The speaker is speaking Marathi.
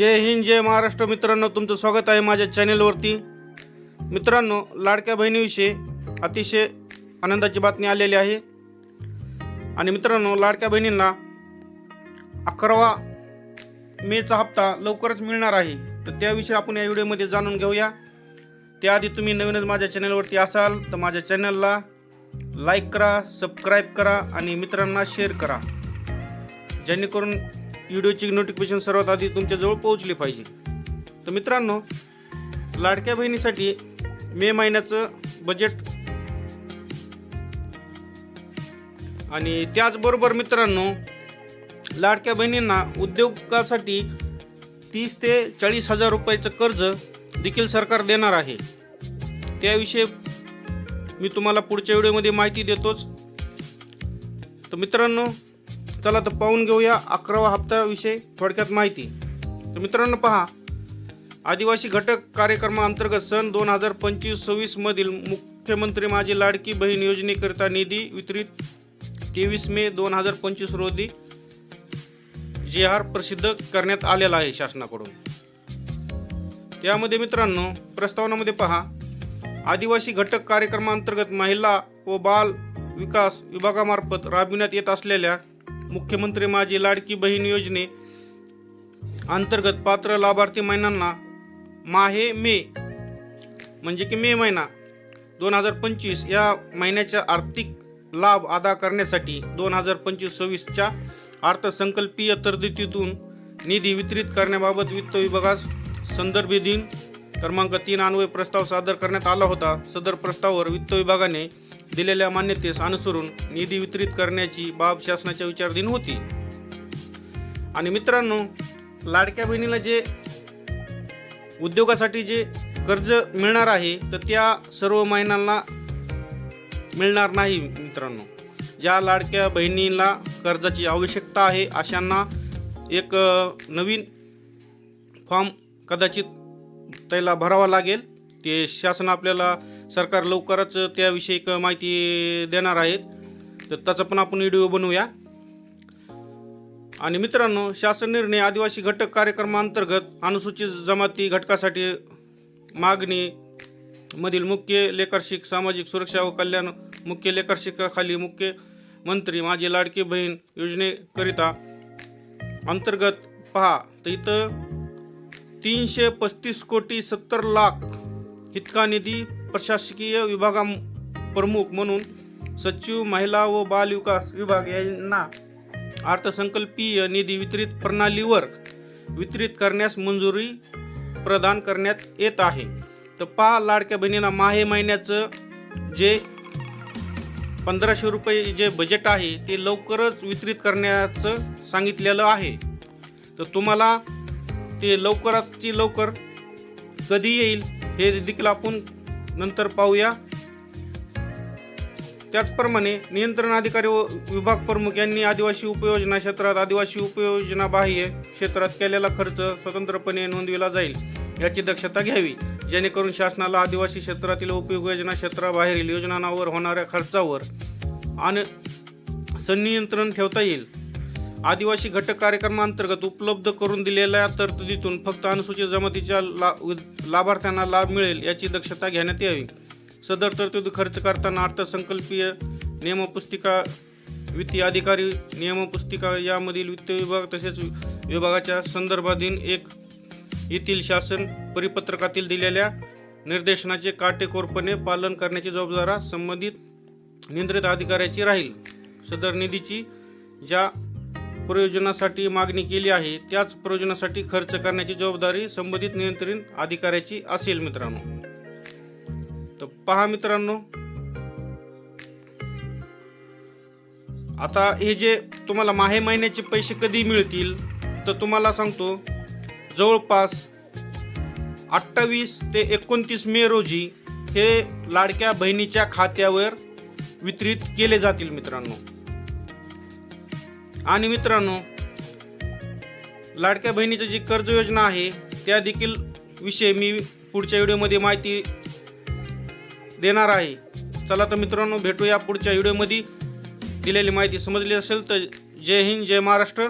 जय हिंद जय महाराष्ट्र. मित्रांनो तुमचं स्वागत आहे माझ्या चॅनेलवरती. मित्रांनो लाडक्या बहिणीविषयी अतिशय आनंदाची बातमी आलेली आहे. आणि मित्रांनो लाडक्या बहिणींना अकरावा मेचा हप्ता लवकरच मिळणार आहे. तर त्याविषयी आपण या व्हिडिओमध्ये जाणून घेऊया. त्याआधी तुम्ही नवीनच माझ्या चॅनलवरती असाल तर माझ्या चॅनलला लाईक करा सबस्क्राईब करा आणि मित्रांना शेअर करा. जेणेकरून व्हिडिओची नोटिफिकेशन सर्वात आधी तुमच्याजवळ पोहोचली पाहिजे. तर मित्रांनो लाडक्या बहिणीसाठी मे महिन्याचं बजेट आणि त्याचबरोबर मित्रांनो लाडक्या बहिणींना उद्योगासाठी तीस ते चाळीस हजार रुपयाचं कर्ज देखील सरकार देणार आहे. त्याविषयी मी तुम्हाला पुढच्या व्हिडिओमध्ये माहिती देतोच. तर मित्रांनो चला तर पाहून घेऊया अकरावा हप्त्याविषयी थोडक्यात माहिती. तर मित्रांनो पहा आदिवासी घटक कार्यक्रमाअंतर्गत सन दोन हजार पंचवीस सव्वीसमधील मुख्यमंत्री माझी लाडकी बहीण योजनेकरिता निधी वितरित तेवीस मे दोन हजार पंचवीस रोजी जे आर प्रसिद्ध करण्यात आलेला आहे शासनाकडून. त्यामध्ये मित्रांनो प्रस्तावनामध्ये पहा आदिवासी घटक कार्यक्रमाअंतर्गत महिला व बाल विकास विभागामार्फत राबविण्यात येत असलेल्या मुख्यमंत्री माझी लाडकी बहीण योजने अंतर्गत पात्र लाभार्थी महिलांना माहे मे म्हणजे की मे महिना दोन हजार पंचवीस या महिन्याच्या आर्थिक लाभ अदा करण्यासाठी दोन हजार पंचवीस सव्वीसच्या अर्थसंकल्पीय तरतुदीतून निधी वितरित करण्याबाबत वित्त विभागास संदर्भ दिन क्रमांक तीन अन्वय प्रस्ताव सादर करण्यात आला होता. सदर प्रस्तावावर वित्त विभागाने दिलेल्या मान्यतेस अनुसरून निधी वितरित करण्याची बाब शासनाच्या विचाराधीन होती. आणि मित्रांनो लाडक्या बहिणीला जे उद्योगासाठी जे कर्ज मिळणार आहे तर त्या सर्व महिलांना मिळणार नाही मित्रांनो. ज्या लाडक्या बहिणीला कर्जाची आवश्यकता आहे अशांना एक नवीन फॉर्म कदाचित त्याला भरावा लागेल. ते शासन आपल्याला सरकार लवकरच त्याविषयी माहिती देणार आहेत. तर त्याचा पण आपण व्हिडिओ बनवूया. आणि मित्रांनो शासन निर्णय आदिवासी घटक कार्यक्रमांतर्गत अनुसूचित जमाती घटकासाठी मागणी मधील मुख्य लेखर्षिक सामाजिक सुरक्षा व कल्याण मुख्य लेखर्षिकाखाली मुख्य मंत्री माझी लाडकी बहीण योजनेकरिता अंतर्गत पहा. तर इथं तीनशे पस्तीस कोटी सत्तर लाख इतका निधी प्रशासकीय विभागा प्रमुख म्हणून सचिव महिला व बाल विकास विभाग यांना अर्थसंकल्पीय निधी वितरित प्रणालीवर वितरित करण्यास मंजुरी प्रदान करण्यात येत आहे. तर पहा लाडक्या बहिणींना माहे महिन्याचं जे पंधराशे रुपये जे बजेट आहे ते लवकरच वितरित करण्याचं सांगितलेलं आहे. तर तुम्हाला ते लवकरात लवकर कधी येईल? हे देखील आपण नंतर पाहूया. त्याचप्रमाणे नियंत्रण अधिकारी व विभाग प्रमुख यांनी आदिवासी उपयोजना क्षेत्रात आदिवासी उपयोजना बाह्य क्षेत्रात केलेला खर्च स्वतंत्रपणे नोंदविला जाईल याची दक्षता घ्यावी. जेणेकरून शासनाला आदिवासी क्षेत्रातील उपयोजना क्षेत्राबाहेरील योजनांवर होणाऱ्या खर्चावर आणि संनियंत्रण ठेवता येईल. आदिवासी घटक कार्यक्रमांतर्गत उपलब्ध करून दिलेल्या तरतुदीतून फक्त अनुसूचित जमातीच्या ला लाभार्थ्यांना लाभ मिळेल याची दक्षता घेण्यात यावी. सदर तरतूद खर्च करताना अर्थसंकल्पीय नियमपुस्तिका वित्तीय अधिकारी नियमपुस्तिका यामधील वित्त विभाग तसेच विभागाच्या संदर्भाधीन एक येथील शासन परिपत्रकातील दिलेल्या निर्देशनाचे काटेकोरपणे पालन करण्याची जबाबदारा संबंधित नियंत्रित अधिकाऱ्याची राहील. सदर निधीची ज्या प्रयोजनासाठी मागणी केली आहे. त्याच प्रयोजनासाठी खर्च करण्याची जबाबदारी संबंधित नियंत्रण अधिकाऱ्याची असेल मित्रांनो. तर पहा मित्रांनो. आता हे जे तुम्हाला माहे महिन्याचे पैसे कधी मिळतील तर तुम्हाला सांगतो जवळपास अठ्ठावीस ते एकोणतीस मे रोजी हे लाडक्या बहिणीच्या खात्यावर वितरित केले जातील मित्रांनो. आणि मित्रांनो लाडक्या बहिणीची जी कर्ज योजना आहे त्या देखील विषयी मी पुढच्या व्हिडिओमध्ये माहिती देणार आहे. चला तर मित्रांनो भेटूया पुढच्या व्हिडिओमध्ये. दिलेली माहिती समजली असेल तर जय हिंद जय महाराष्ट्र.